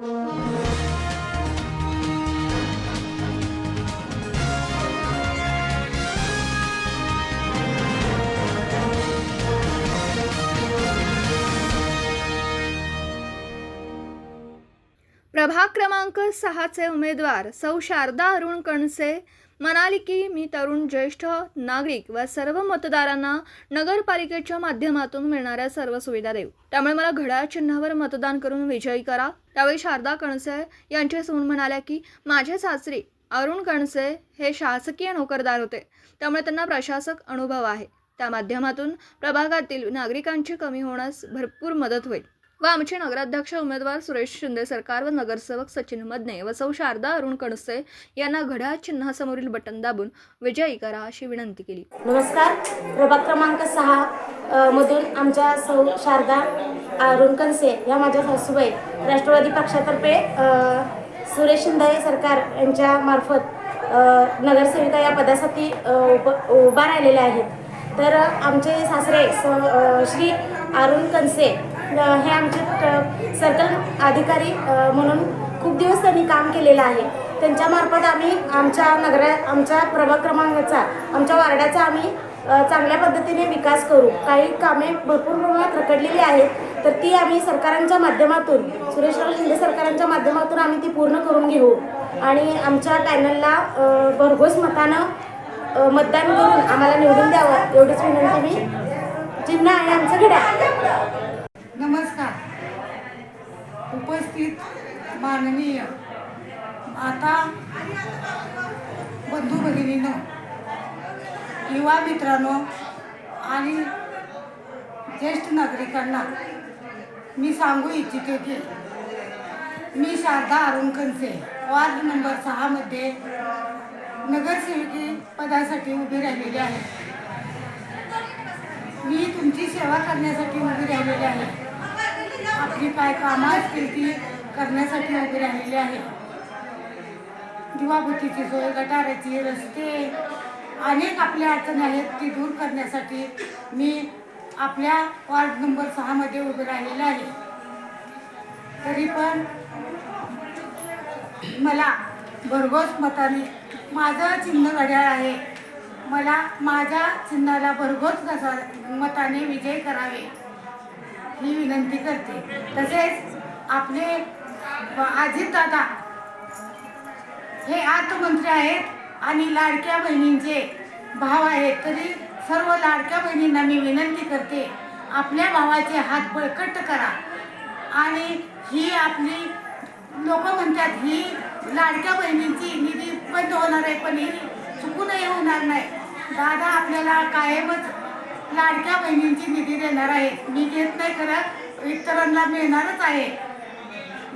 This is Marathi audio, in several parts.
प्रभाग क्रमांक सहाचे उमेदवार सौ शारदा अरुण कणसे म्हणाली की मी तरुण ज्येष्ठ नागरिक व सर्व मतदारांना नगरपालिकेच्या माध्यमातून मिळणाऱ्या सर्व सुविधा देऊ. त्यामुळे मला घड्याळ चिन्हावर मतदान करून विजयी करा. त्यावेळी शारदा कणसे यांचे सून म्हणाल्या की माझे सासरी अरुण कणसे हे शासकीय नोकरदार होते. त्यामुळे त्यांना प्रशासक अनुभव आहे. त्या माध्यमातून प्रभागातील नागरिकांची कमी होण्यास भरपूर मदत होईल. व आमचे नगराध्यक्ष उमेदवार सुरेश शिंदे सरकार व नगरसेवक सचिन मदने व सौ शारदा अरुण कणसे यांना घड्याळ चिन्हासमोरील बटन दाबून विजयी करा अशी विनंती केली. नमस्कार. प्रभाग क्रमांक सहा मधून आमच्या सौ शारदा अरुण कणसे या माझ्या सासूबाई राष्ट्रवादी पक्षातर्फे सुरेश शिंदे सरकार यांच्या मार्फत नगरसेविका या पदासाठी उभ उभा राहिलेल्या आहेत. तर आमचे सासरे स श्री अरुण कनसे हे आमचे सर्कल अधिकारी म्हणून खूप दिवस त्यांनी काम केलेलं आहे. त्यांच्यामार्फत आम्ही आमच्या नगरा आमच्या प्रभाग क्रमांकाचा आमच्या वार्डाचा आम्ही चांगल्या पद्धतीने विकास करू. काही कामे भरपूर प्रमाणात रखडलेली आहेत तर ती आम्ही सरकारांच्या माध्यमातून सुरेशराव शिंदे सरकारांच्या माध्यमातून आम्ही ती पूर्ण करून घेऊ. आणि आमच्या पॅनलला भरघोस मतानं मतदान करून आम्हाला निवडून द्यावं एवढीच विनंती मी. चिन्ह आहे आमचं घड्या. उपस्थित माननीय. आता बंधू भगिनीनो युवा मित्रांनो आणि ज्येष्ठ नागरिकांना मी सांगू इच्छिते की मी शारदा अरुण कनसे वार्ड नंबर सहामध्ये नगरसेवकी पदासाठी उभी राहिलेली आहे. मी तुमची सेवा करण्यासाठी उभी राहिलेली आहे. आपली काय कामं असतील ती करण्यासाठी उभी राहिलेली आहे. दिवाबुतीची सोय गटाराची रस्ते अनेक आपल्या अडचणी आहेत ती दूर करण्यासाठी मी आपल्या वार्ड नंबर सहामध्ये उभं राहिलेलं आहे. तरी पण मला भरघोस मताने माझं चिन्ह घड्याळ आहे. मला माझ्या चिन्हाला भरघोस कसा मताने विजय करावे. ही विनंती करते. तसेच आपले अजितदादा हे अर्थमंत्री आहेत आणि लाडक्या बहिणींचे भाव आहेत. तरी सर्व लाडक्या बहिणींना मी विनंती करते आपल्या भावाचे हात बळकट करा. आणि ही आपली लोक म्हणतात ही लाडक्या बहिणींची निधी बंद होणार आहे पण ही चुकूनही होणार नाही. दादा आपल्याला कायमच लाडक्या बहिणींची निधी देणार आहे. मी घेत नाही खरं इतरांना मिळणारच आहे.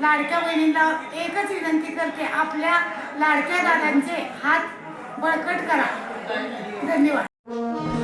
लाडक्या बहिणींना एकच विनंती करते आपल्या लाडक्या दादांचे हात बळकट करा. धन्यवाद.